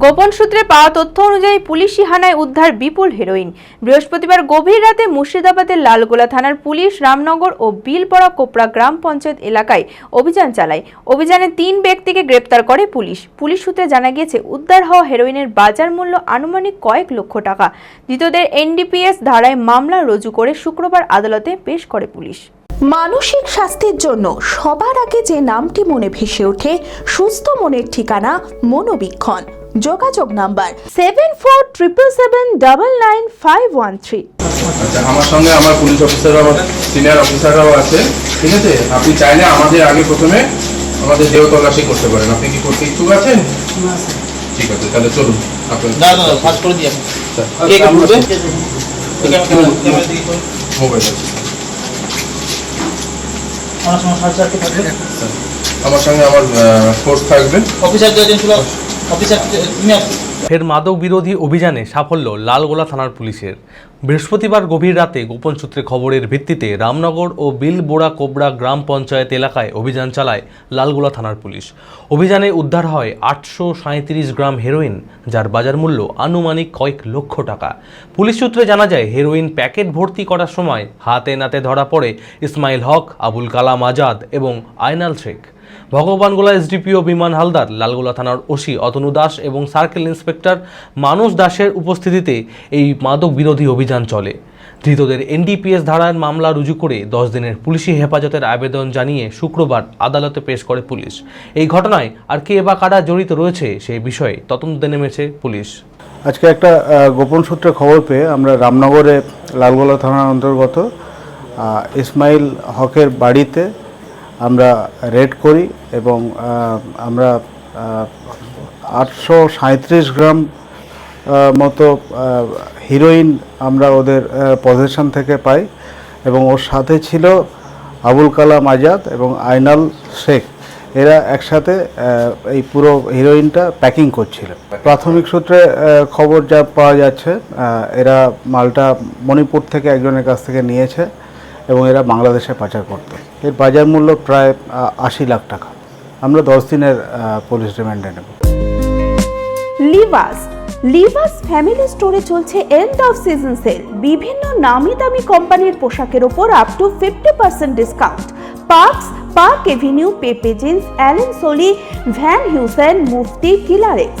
গোপন সূত্রে পাওয়া তথ্য অনুযায়ী পুলিশি হানায় উদ্ধার বিপুল হেরোইন। বৃহস্পতিবার গভীর রাতে মুর্শিদাবাদের লালগোলা থানার পুলিশ রামনগর ও বিলপড়া কোপড়া গ্রাম পঞ্চায়েত এলাকায় অভিযান চালায়। অভিযানে তিন ব্যক্তিকে গ্রেপ্তার করে পুলিশ। পুলিশ সূত্রে জানা গিয়েছে, উদ্ধার হওয়া হেরোইনের বাজার মূল্য আনুমানিক কয়েক লক্ষ টাকা। ধৃতদের এনডিপিএস ধারায় মামলা রুজু করে শুক্রবার আদালতে পেশ করে পুলিশ। মানসিক স্বাস্থ্যের জন্য সবার আগে যে নামটি মনে ভেসে ওঠে, সুস্থ মনের ঠিকানা মনোবীক্ষণ। যোগাযোগ number seven four triple seven double nine five one three আচ্ছা আমার সঙ্গে আমার পুলিশ অফিসাররা আমার সিনিয়র অফিসাররাও আছে ঠিক আছে? আপনি চাইলে আমাদের আগে প্রথমে আমাদের দেহ তল্লাশি করতে পারেন। আপনি কি করতে ইচ্ছুক আছেন? ঠিক আছে তাহলে চলুন। আমার সঙ্গে আমার সঙ্গে আমার ফোর্স থাকবে। অফিসার দুজন ছিল। ফের মাদক বিরোধী অভিযানে সাফল্য লালগোলা থানার পুলিশের। বৃহস্পতিবার গভীর রাতে গোপন সূত্রে খবরের ভিত্তিতে রামনগর ও বিলবোড়া কোবরা গ্রাম পঞ্চায়েত এলাকায় অভিযান চালায় লালগোলা থানার পুলিশ। অভিযানে উদ্ধার হয় আটশো গ্রাম হেরোইন, যার বাজার মূল্য আনুমানিক কয়েক লক্ষ টাকা। পুলিশ সূত্রে জানা যায়, হেরোইন প্যাকেট ভর্তি করার সময় হাতে নাতে ধরা পড়ে ইসমাইল হক, আবুল কালাম আজাদ এবং আয়নাল শেখ। ভগবানগোলা এসডিপিও বিমান হালদার, লালগোলা থানার ওসি অতনু দাস এবং সার্কেল ইন্সপেক্টর মানস দাসের উপস্থিতিতে এই মাদক বিরোধী অভিযান চলে। ধৃতদের এনডিপিএস ধারার মামলা রুজু করে দশ দিনের পুলিশি হেফাজতের আবেদন জানিয়ে শুক্রবার আদালতে পেশ করে পুলিশ। এই ঘটনায় আর কে বা কারা জড়িত রয়েছে সেই বিষয়ে তদন্তে নেমেছে পুলিশ। আজকে একটা গোপন সূত্রে খবর পেয়ে আমরা রামনগরে লালগোলা থানার অন্তর্গত ইসমাইল হকের বাড়িতে আমরা রেড করি এবং আমরা আটশো সাঁত্রিশ গ্রাম মতো হিরোইন আমরা ওদের পজিশন থেকে পাই এবং ওর সাথে ছিল আবুল কালাম আজাদ এবং আইনাল শেখ। এরা একসাথে এই পুরো হিরোইনটা প্যাকিং করছিল। প্রাথমিক সূত্রে খবর যা পাওয়া যাচ্ছে এরা মালটা মণিপুর থেকে একজনের কাছ থেকে নিয়েছে। এবং এরা বাংলাদেশে পাচার করতো। এর বাজার মূল্য প্রায় আশি লাখ টাকা। আমরা দশ দিনের পুলিশ রিমান্ডে নেব। লিভাস। লিভাস ফ্যামিলি স্টোরে চলছে এন্ড অফ সিজন সেল বিভিন্ন নামি দামি কোম্পানির পোশাকের ওপর up to fifty percent discount Parx Park Avenue Pepe Jeans Allen Solly Van Heusen Mufti কিলারেক্স